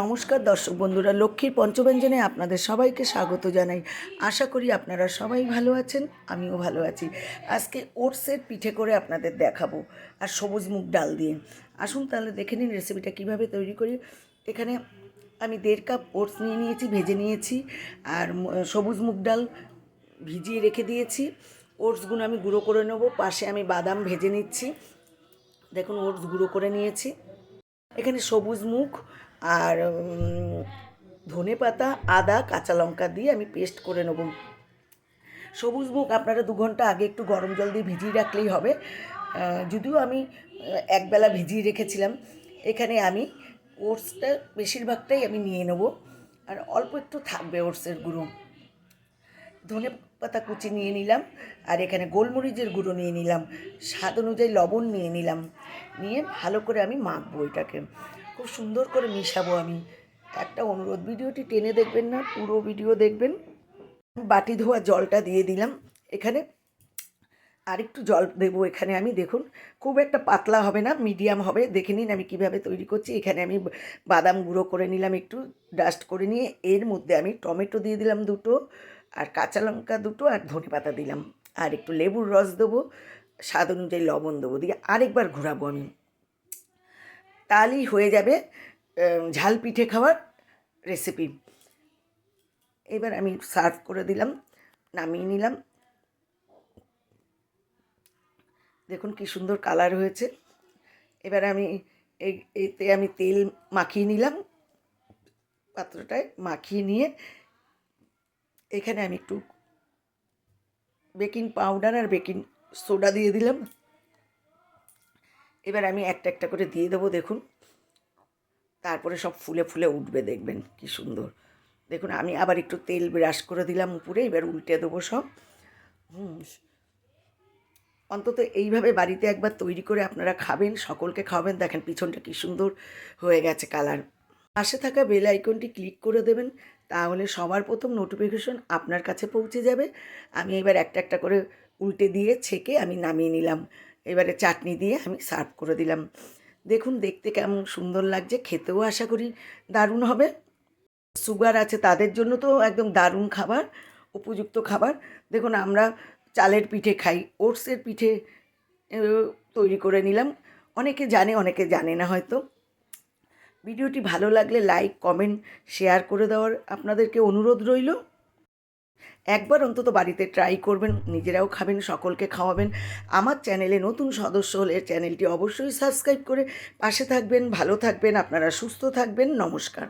নমস্কার দর্শক বন্ধুরা, লক্ষ্মীর পঞ্চব্যঞ্জনে আপনাদের সবাইকে স্বাগত জানাই। আশা করি আপনারা সবাই ভালো আছেন, আমিও ভালো আছি। আজকে ওটসের পিঠে করে আপনাদের দেখাবো, আর সবুজ মুগ ডাল দিয়ে। আসুন তাহলে দেখে নিন রেসিপিটা কীভাবে তৈরি করি। এখানে আমি দেড় কাপ ওটস নিয়ে নিয়েছি, ভেজে নিয়েছি, আর সবুজ মুগ ডাল ভিজিয়ে রেখে দিয়েছি। ওটসগুলো আমি গুঁড়ো করে নেব, পাশে আমি বাদাম ভেজে নিচ্ছি। দেখুন, ওটস গুঁড়ো করে নিয়েছি। এখানে সবুজ মুখ আর ধনে পাতা, আদা, কাঁচা লঙ্কা দিয়ে আমি পেস্ট করে নেব। সবুজ মুখ আপনারা দু ঘণ্টা আগে একটু গরম জল দিয়ে ভিজিয়ে রাখলেই হবে। যদিও আমি একবেলা ভিজিয়ে রেখেছিলাম, এখানে আমি ওটসটা বেশিরভাগটাই আমি নিয়ে নেব। আর অল্প একটু থাকবে ওটসের গুঁড়ো। ধনে পাতা কুচি নিয়ে নিলাম, আর এখানে গোলমরিচের গুঁড়ো নিয়ে নিলাম। স্বাদ অনুযায়ী লবণ নিয়ে নিলাম। নিয়ে ভালো করে আমি মাখবো এটাকে। খুব সুন্দর করে মিশাবো আমি। একটা অনুরোধ, ভিডিওটি টেনে দেখবেন না, পুরো ভিডিও দেখবেন। বাটি ধোয়া জলটা দিয়ে দিলাম। এখানে আর একটু জল দেবো এখানে আমি, দেখুন। খুব একটা পাতলা হবে না, মিডিয়াম হবে। দেখে নিন আমি কীভাবে তৈরি করছি। এখানে আমি বাদাম গুঁড়ো করে নিলাম একটু ডাস্ট করে নিয়ে। এর মধ্যে আমি টমেটো দিয়ে দিলাম দুটো, আর কাঁচা লঙ্কা দুটো, আর ধনে পাতা দিলাম। আর একটু লেবুর রস দেবো, স্বাদ অনুযায়ী লবণ দেবো। দিয়ে আরেকবার ঘোরাবো আমি। তাহলেই হয়ে যাবে ঝাল পিঠে খাওয়ার রেসিপি এবার আমি সার্ভ করে দিলাম, নামিয়ে নিলাম। দেখুন কি সুন্দর কালার হয়েছে। এবার আমি এতে আমি তেল মাখিয়ে নিলাম, পাত্রটায় মাখিয়ে নিয়ে এখানে আমি একটু বেকিং পাউডার আর বেকিং সোডা দিয়ে দিলাম। এবার আমি একটা একটা করে দিয়ে দেবো, দেখুন। তারপরে সব ফুলে ফুলে উঠবে, দেখবেন কি সুন্দর। দেখুন, আমি আবার একটু তেল ব্রাশ করে দিলাম উপরে, এবার উল্টে দেবো সব। হুম অন্তত এইভাবে বাড়িতে একবার তৈরি করে আপনারা খাবেন, সকলকে খাওয়াবেন। দেখেন, পিছনটা কি সুন্দর হয়ে গেছে কালার। পাশে থাকা বেল আইকনটি ক্লিক করে দেবেন, তাহলে সবার প্রথম নোটিফিকেশন আপনার কাছে পৌঁছে যাবে। আমি এবার একটা একটা করে উল্টে দিয়ে ছেঁকে আমি নামিয়ে নিলাম। এবারে চাটনি দিয়ে আমি সার্ভ করে দিলাম। দেখুন, দেখতে কেমন সুন্দর লাগছে, খেতেও আশা করি দারুণ হবে। সুগার আছে তাদের জন্য তো একদম দারুণ খাবার, উপযুক্ত খাবার। দেখুন, আমরা চালের পিঠে খাই, ওটসের পিঠে তৈরি করে নিলাম। অনেকে জানে অনেকে জানে না হয়তো। ভিডিওটি ভালো লাগলে লাইক, কমেন্ট, শেয়ার করে দেওয়ার আপনাদেরকে অনুরোধ রইল। একবার অন্তত বাড়িতে ট্রাই করবেন, নিজেরাও খাবেন, সকলকে খাওয়াবেন। আমার চ্যানেলে নতুন সদস্য হলে চ্যানেলটি অবশ্যই সাবস্ক্রাইব করে পাশে থাকবেন, ভালো থাকবেন, আপনারা সুস্থ থাকবেন, নমস্কার।